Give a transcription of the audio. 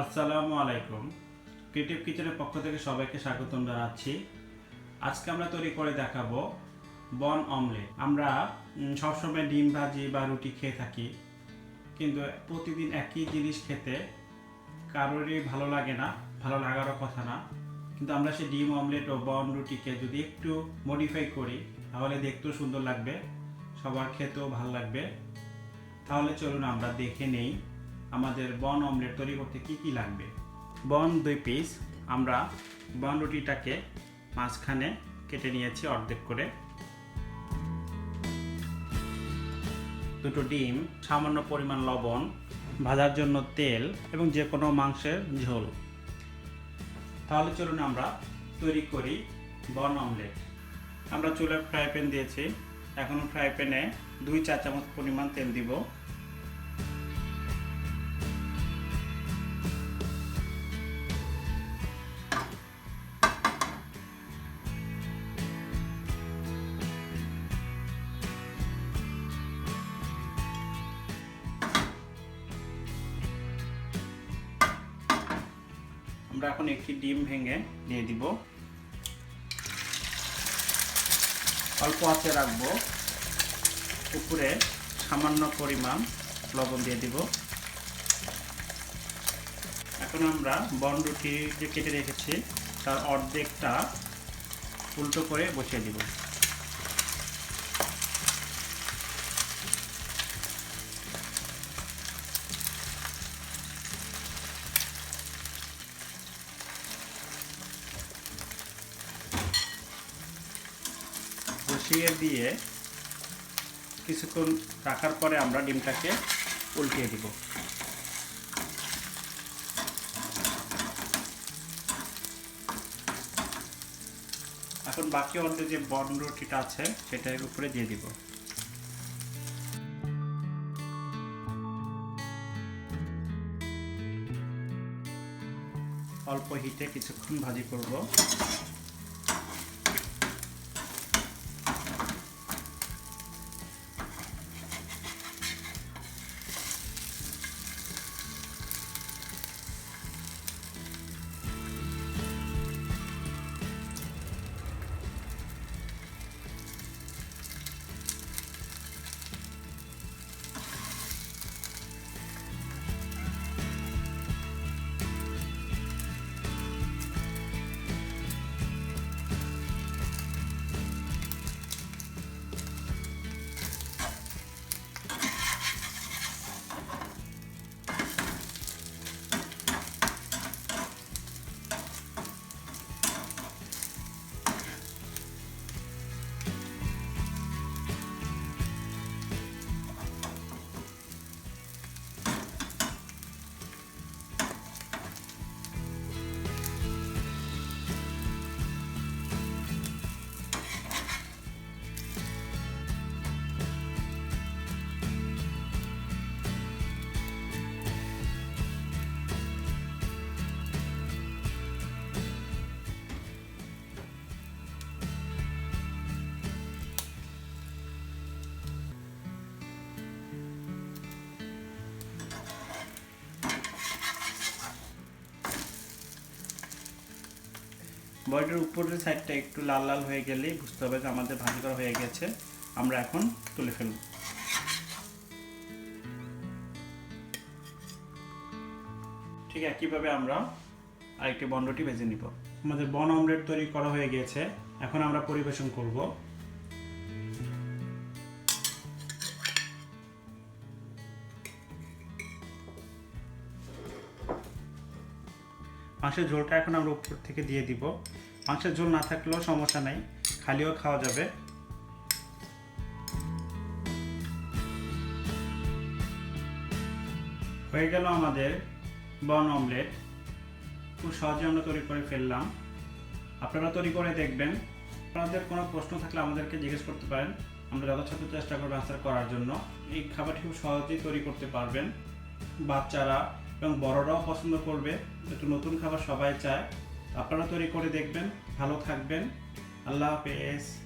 আসসালামু আলাইকুম। ক্রিয়েটিভ কিচেনের পক্ষ থেকে সবাইকে স্বাগতম জানাচ্ছি। আজকে আমরা তৈরি করে দেখাবো বন অমলেট। আমরা সবসময় ডিম ভাজি বা রুটি খেয়ে থাকি, কিন্তু প্রতিদিন একই জিনিস খেতে কারোরই ভালো লাগে না, ভালো লাগারও কথা না। কিন্তু আমরা সেই ডিম অমলেট ও বন রুটিকে যদি একটু মডিফাই করি, তাহলে দেখতেও সুন্দর লাগবে, সবার খেতেও ভালো লাগবে। তাহলে চলুন আমরা দেখে নেই। আমাদের বন অমলেট তৈরি করতে কি কি লাগবে? বন দুই পিস আমরা বন রুটিটাকে মাঝখানে কেটে নিয়েছি অর্ধেক করে। দুটো ডিম, সামান্য পরিমাণ লবণ, ভাজার জন্য তেল এবং যে কোনো মাংসের ঝোল। তাহলে চলুন আমরা তৈরি করি বন অমলেট আমরা চুলার ফ্রাই প্যান দিয়েছি। এখন ফ্রাই প্যানে দুই চা চামচ পরিমাণ তেল দিব। আমরা এখন একটি ডিম ভেঙে দিয়ে দিব। অল্প আঁচে রাখব। উপরে সামান্য পরিমাণ লবণ দিয়ে দিব। এখন আমরা বন রুটি যে কেটে রেখেছি, তার অর্ধেকটা উল্টো করে বসিয়ে দিব। বসিয়ে দিয়ে কিছুক্ষণ রাখার পরে আমরা ডিমটাকে উল্টিয়ে দিব। এখন বাকি অর্ধে যে বন রুটিটা আছে সেটা এর উপরে দিয়ে দিব। অল্প হিটে কিছুক্ষণ ভাজি করব। বডির উপরের সাইডটা একটু লাল লাল হয়ে গেলেই বুঝতে হবে যে আমাদের ভাজি করা হয়ে গেছে। আমরা এখন তুলে ফেলব। ঠিক একইভাবে আমরা আরেকটি বন্ডটি ভেজে নিব। আমাদের বন অমলেট তৈরি করা হয়ে গেছে। এখন আমরা পরিবেশন করব। মাংসের ঝোলটা এখন আমরা উপর থেকে দিয়ে দিব। মাংসের ঝোল না থাকলেও সমস্যা নাই, খালিও খাওয়া যাবে। হয়ে গেল আমাদের বন অমলেট। খুব সহজে আমরা তৈরি করে ফেললাম। আপনারা তৈরি করে দেখবেন। আপনাদের কোনো প্রশ্ন থাকলে আমাদেরকে জিজ্ঞেস করতে পারেন। আমরা যথাযথ চেষ্টা করব আনসার করার জন্য। এই খাবারটি খুব সহজেই তৈরি করতে পারবেন। বাচ্চারা এবং বড়রাও পছন্দ করবে। একটু নতুন খাবার সবাই চায়। আপনারা তৈরি করে দেখবেন, ভালো থাকবেন। আল্লাহ হাফেজ।